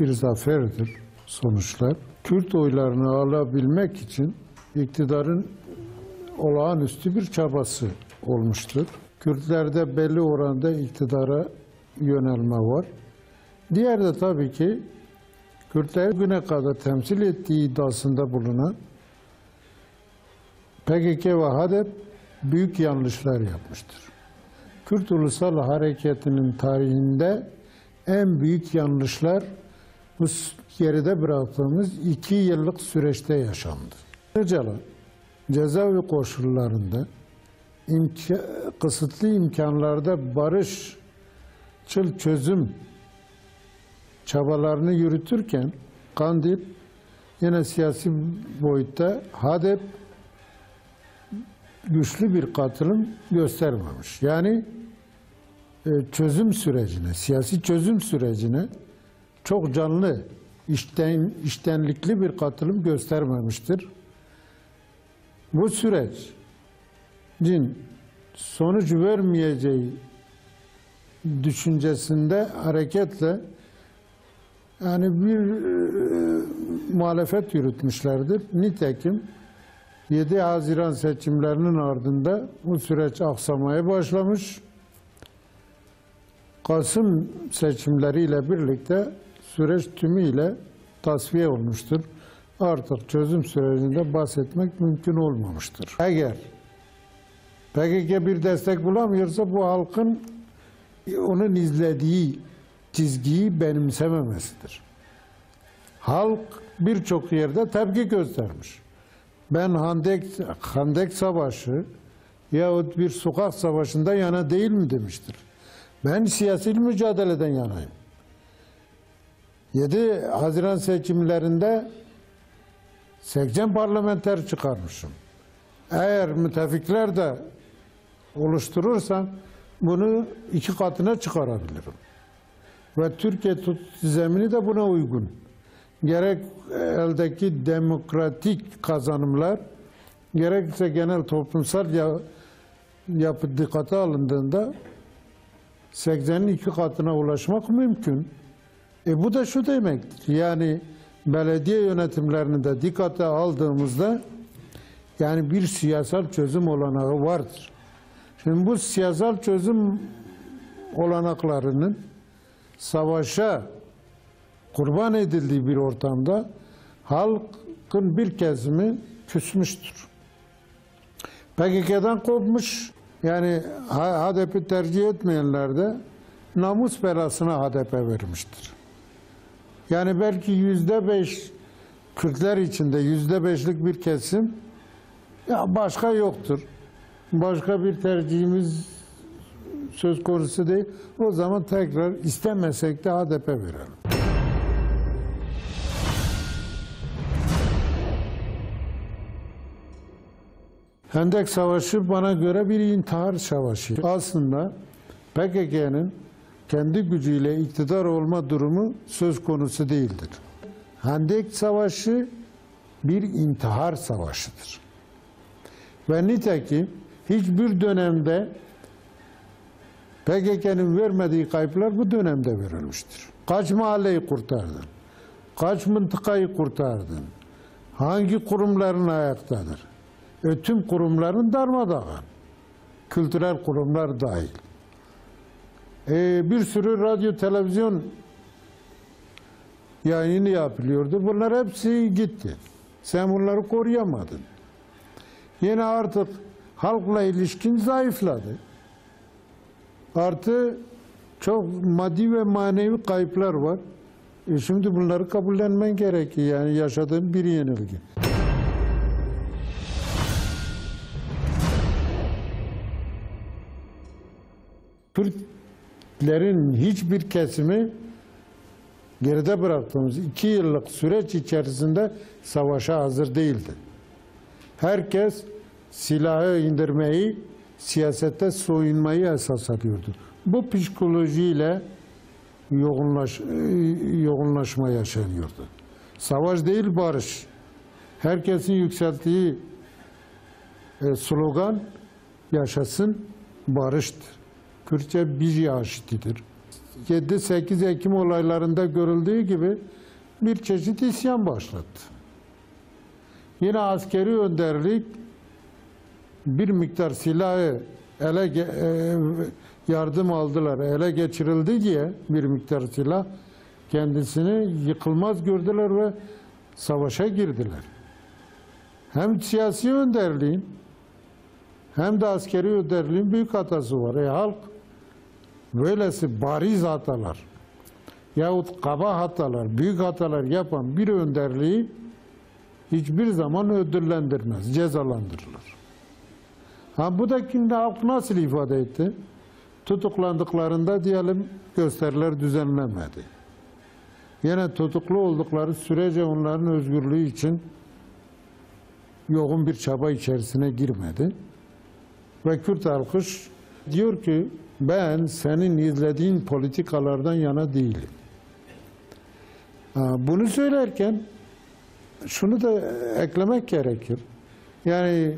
bir zaferdir sonuçlar. Kürt oylarını alabilmek için iktidarın olağanüstü bir çabası olmuştur. Kürtlerde belli oranda iktidara yönelme var. Diğer de tabii ki Kürtler güne kadar temsil ettiği iddiasında bulunan PKK ve HADEP büyük yanlışlar yapmıştır. Kürt Ulusal Hareketi'nin tarihinde en büyük yanlışlar bu geride bıraktığımız iki yıllık süreçte yaşandı. Öcalan cezaevi koşullarında imka- kısıtlı imkanlarda barışçıl çözüm çabalarını yürütürken Kandil yine siyasi boyutta HADEP güçlü bir katılım göstermemiş. Yani e, çözüm sürecine, siyasi çözüm sürecine çok canlı, işten, iştenlikli bir katılım göstermemiştir. Bu sürecin sonuç vermeyeceği düşüncesinde hareketle yani bir e, muhalefet yürütmüşlerdir. Nitekim 7 Haziran seçimlerinin ardında bu süreç aksamaya başlamış. Kasım seçimleriyle birlikte süreç tümüyle tasfiye olmuştur. Artık çözüm sürecinde bahsetmek mümkün olmamıştır. Eğer PKK bir destek bulamıyorsa bu halkın onun izlediği çizgiyi benimsememesidir. Halk birçok yerde tepki göstermiş. Ben Handek, Handek Savaşı yahut bir sokak savaşında yana değil mi demiştir. Ben siyasi mücadeleden yanayım. 7 Haziran seçimlerinde 80 parlamenter çıkarmışım. Eğer müttefikler de oluşturursam bunu iki katına çıkarabilirim. Ve Türkiye zemini de buna uygun. Gerek eldeki demokratik kazanımlar, gerekse genel toplumsal ya, yapı dikkate alındığında 80'in iki katına ulaşmak mümkün. E bu da şu demektir. Yani belediye yönetimlerini de dikkate aldığımızda yani bir siyasal çözüm olanağı vardır. Şimdi bu siyasal çözüm olanaklarının savaşa kurban edildiği bir ortamda halkın bir kesimi küsmüştür. PKK'dan kopmuş. Yani HDP tercih etmeyenler de namus belasına HDP vermiştir. Yani belki yüzde beş Kürtler içinde yüzde beşlik bir kesim ya başka yoktur. Başka bir tercihimiz söz konusu değil. O zaman tekrar istemesek de HDP verelim. Hendek Savaşı bana göre bir intihar savaşı. Aslında PKK'nın kendi gücüyle iktidar olma durumu söz konusu değildir. Hendek Savaşı bir intihar savaşıdır. Ve nitekim hiçbir dönemde PKK'nın vermediği kayıplar bu dönemde verilmiştir. Kaç mahalleyi kurtardın? Kaç mıntıkayı kurtardın? Hangi kurumların ayaktadır? E, tüm kurumların darmadağın. Kültürel kurumlar dahil. E, bir sürü radyo, televizyon yayını yapılıyordu. Bunlar hepsi gitti. Sen bunları koruyamadın. Yine artık halkla ilişkin zayıfladı. Artı çok maddi ve manevi kayıplar var. E şimdi bunları kabullenmen gerekiyor. Yani yaşadığın bir yenilgi. Kürtlerin hiçbir kesimi geride bıraktığımız iki yıllık süreç içerisinde savaşa hazır değildi. Herkes silahı indirmeyi, siyasette soyunmayı esas alıyordu. Bu psikolojiyle yoğunlaş, yoğunlaşma yaşanıyordu. Savaş değil barış. Herkesin yükselttiği e, slogan yaşasın barıştır. Kürtçe bir yaşıtidir. 7-8 Ekim olaylarında görüldüğü gibi bir çeşit isyan başlattı. Yine askeri önderlik bir miktar silahı ele e, yardım aldılar. Ele geçirildi diye bir miktar silah kendisini yıkılmaz gördüler ve savaşa girdiler. Hem siyasi önderliğin hem de askeri önderliğin büyük hatası var. E halk böylesi bariz hatalar yahut kaba hatalar, büyük hatalar yapan bir önderliği hiçbir zaman ödüllendirmez, cezalandırılır. Ha bu da şimdi halk nasıl ifade etti? Tutuklandıklarında diyelim gösteriler düzenlenmedi. Yine tutuklu oldukları sürece onların özgürlüğü için yoğun bir çaba içerisine girmedi. Ve Kürt halkı diyor ki ben senin izlediğin politikalardan yana değilim. Bunu söylerken şunu da eklemek gerekir. Yani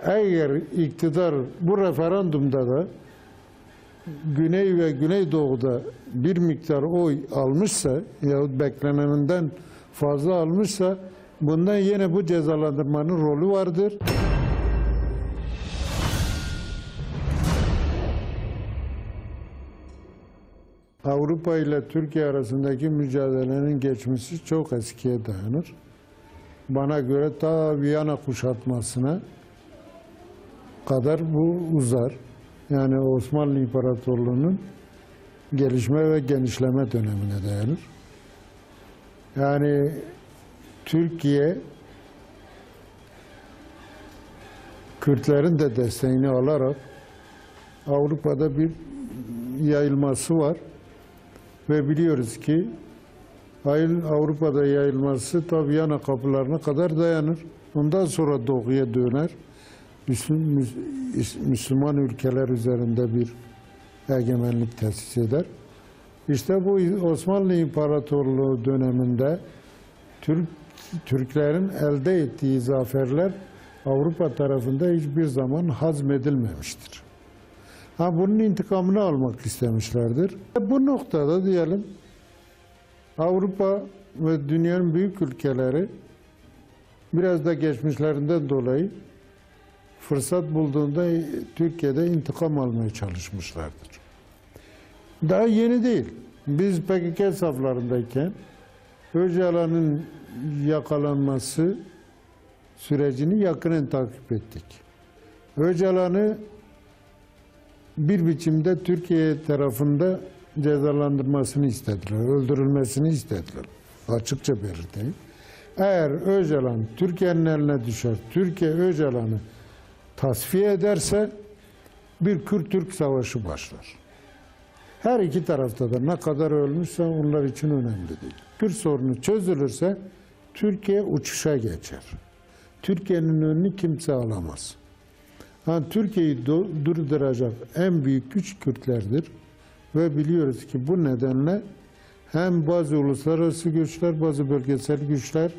eğer iktidar bu referandumda da Güney ve Güneydoğu'da bir miktar oy almışsa yahut bekleneninden fazla almışsa bundan yine bu cezalandırmanın rolü vardır. Avrupa ile Türkiye arasındaki mücadelenin geçmişi çok eskiye dayanır. Bana göre ta Viyana kuşatmasına kadar bu uzar. Yani Osmanlı İmparatorluğu'nun gelişme ve genişleme dönemine dayanır. Yani Türkiye Kürtlerin de desteğini alarak Avrupa'da bir yayılması var. Ve biliyoruz ki Hayır Avrupa'da yayılması tabi yana kapılarına kadar dayanır. Ondan sonra doğuya döner. Müslüm- Müs- Müslüman ülkeler üzerinde bir egemenlik tesis eder. İşte bu Osmanlı İmparatorluğu döneminde Türk Türklerin elde ettiği zaferler Avrupa tarafında hiçbir zaman hazmedilmemiştir. Ha bunun intikamını almak istemişlerdir. Bu noktada diyelim Avrupa ve dünyanın büyük ülkeleri biraz da geçmişlerinden dolayı fırsat bulduğunda Türkiye'de intikam almaya çalışmışlardır. Daha yeni değil. Biz PKK saflarındayken Öcalan'ın yakalanması sürecini yakinen takip ettik. Öcalan'ı bir biçimde Türkiye tarafında cezalandırmasını istediler, öldürülmesini istediler. Açıkça belirteyim. Eğer Öcalan Türkiye'nin eline düşer, Türkiye Öcalan'ı tasfiye ederse bir Kürt-Türk savaşı başlar. Her iki tarafta da ne kadar ölmüşse onlar için önemli değil. Kürt sorunu çözülürse Türkiye uçuşa geçer. Türkiye'nin önünü kimse alamaz. Ha, Türkiye'yi durduracak en büyük güç Kürtlerdir. Ve biliyoruz ki bu nedenle hem bazı uluslararası güçler, bazı bölgesel güçler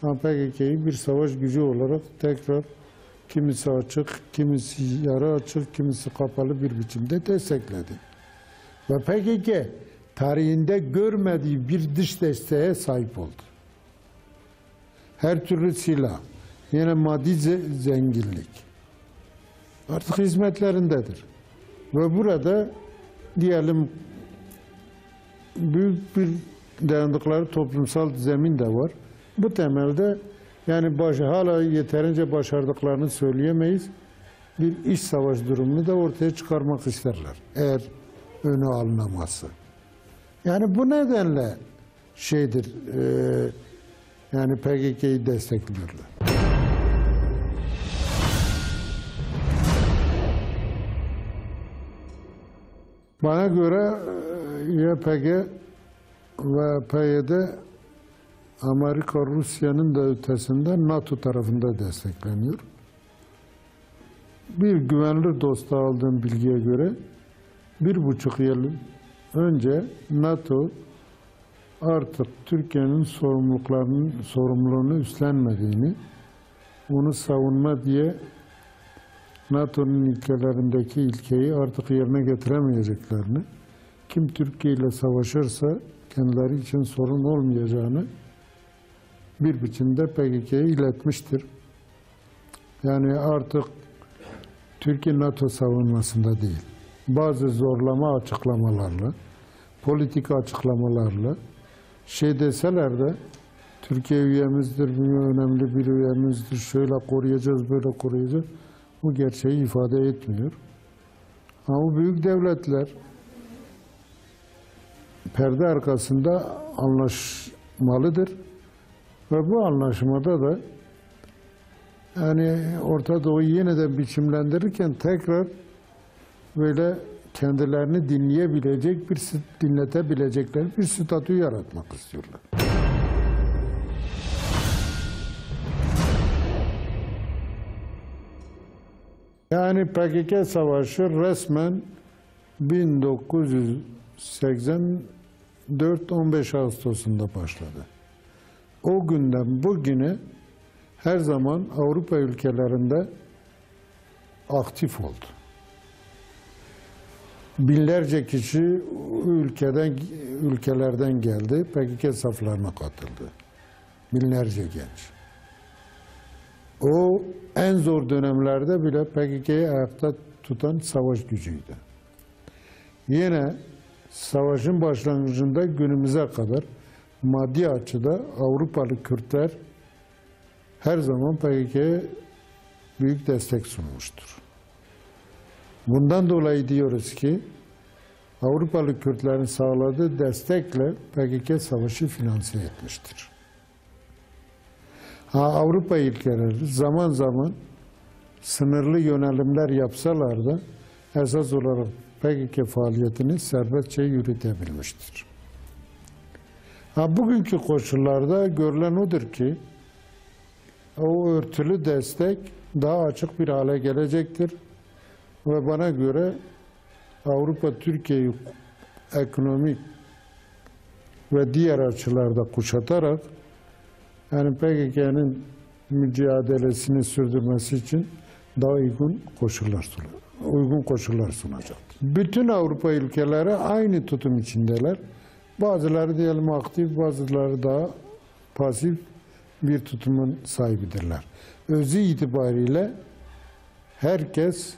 PKK'yı bir savaş gücü olarak tekrar kimisi açık, kimisi yarı açık, kimisi kapalı bir biçimde destekledi. Ve PKK tarihinde görmediği bir dış desteğe sahip oldu. Her türlü silah, yine maddi ze- zenginlik artık hizmetlerindedir. Ve burada diyelim büyük bir dayandıkları toplumsal zemin de var. Bu temelde yani baş, hala yeterince başardıklarını söyleyemeyiz. Bir iş savaş durumunu da ortaya çıkarmak isterler. Eğer önü alınamazsa. Yani bu nedenle şeydir e, yani PKK'yı destekliyorlar. Bana göre e, YPG ve PYD Amerika Rusya'nın da ötesinde NATO tarafında destekleniyor. Bir güvenilir dostu aldığım bilgiye göre bir buçuk yıl önce NATO artık Türkiye'nin sorumluluklarının sorumluluğunu üstlenmediğini, onu savunma diye NATO'nun ilkelerindeki ilkeyi artık yerine getiremeyeceklerini kim Türkiye ile savaşırsa kendileri için sorun olmayacağını bir biçimde PKK'ya iletmiştir. Yani artık Türkiye NATO savunmasında değil. Bazı zorlama açıklamalarla, politika açıklamalarla şey deseler de Türkiye üyemizdir, önemli bir üyemizdir, şöyle koruyacağız, böyle koruyacağız. Bu gerçeği ifade etmiyor. Ama büyük devletler perde arkasında anlaşmalıdır. Ve bu anlaşmada da yani Orta Doğu'yu yeniden biçimlendirirken tekrar böyle kendilerini dinleyebilecek bir dinletebilecekleri bir statü yaratmak istiyorlar. Yani PKK savaşı resmen 1984 15 Ağustos'unda başladı. O günden bugüne her zaman Avrupa ülkelerinde aktif oldu. Binlerce kişi ülkeden ülkelerden geldi, PKK saflarına katıldı. Binlerce genç. O en zor dönemlerde bile PKK'yı ayakta tutan savaş gücüydü. Yine savaşın başlangıcında günümüze kadar maddi açıda Avrupalı Kürtler her zaman PKK'ya büyük destek sunmuştur. Bundan dolayı diyoruz ki Avrupalı Kürtlerin sağladığı destekle PKK savaşı finanse etmiştir. Avrupa ülkeleri zaman zaman sınırlı yönelimler yapsalar da esas olarak PKK faaliyetini serbestçe yürütebilmiştir. Ha, bugünkü koşullarda görülen odur ki o örtülü destek daha açık bir hale gelecektir. Ve bana göre Avrupa Türkiye'yi ekonomik ve diğer açılarda kuşatarak yani PKK'nın mücadelesini sürdürmesi için daha uygun koşullar sunar, uygun koşullar sunacaktır. Bütün Avrupa ülkeleri aynı tutum içindeler. Bazıları diyelim aktif, bazıları daha pasif bir tutumun sahibidirler. Özü itibariyle herkes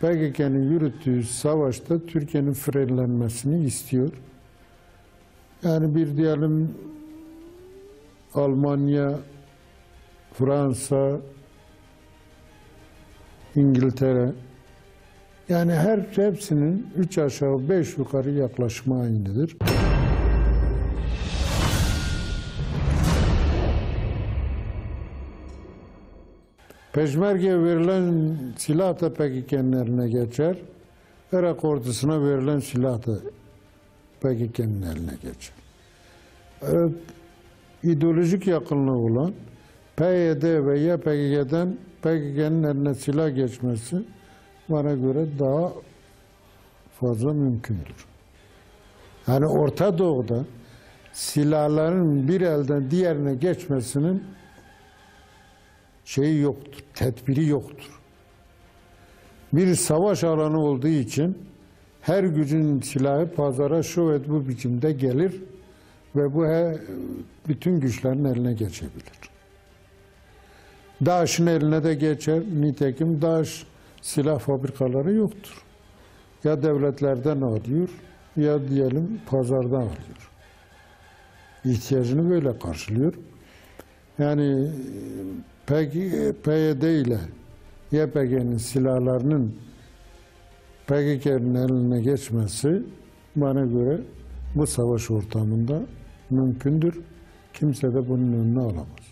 PKK'nın yürüttüğü savaşta Türkiye'nin frenlenmesini istiyor. Yani bir diyelim Almanya, Fransa, İngiltere yani her hepsinin üç aşağı beş yukarı yaklaşımı aynıdır. Peşmerge verilen silah da PKK'nın eline geçer. Irak ordusuna verilen silah da PKK'nın eline geçer. İdeolojik yakınlığı olan PYD ve YPG'den PKK'nın eline silah geçmesi bana göre daha fazla mümkündür. Yani Orta Doğu'da silahların bir elden diğerine geçmesinin şeyi yoktur, tedbiri yoktur. Bir savaş alanı olduğu için her gücün silahı pazara şu ve bu biçimde gelir ve bu he, bütün güçlerin eline geçebilir. DAEŞ'in eline de geçer. Nitekim DAEŞ silah fabrikaları yoktur. Ya devletlerden alıyor ya diyelim pazardan alıyor. İhtiyacını böyle karşılıyor. Yani PYD ile YPG'nin silahlarının PKK'nın eline geçmesi bana göre bu savaş ortamında mümkündür. Kimse de bunun önüne alamaz.